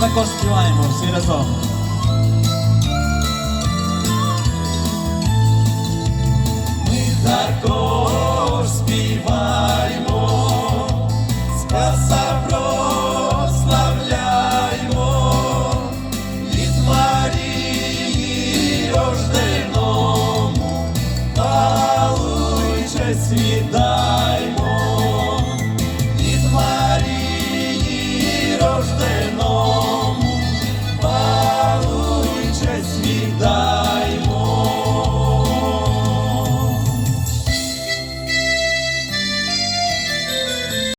також співаємо всі разом. Ми також співаємо, Спаса прославляємо, від Марії рожденому, Алуй світа.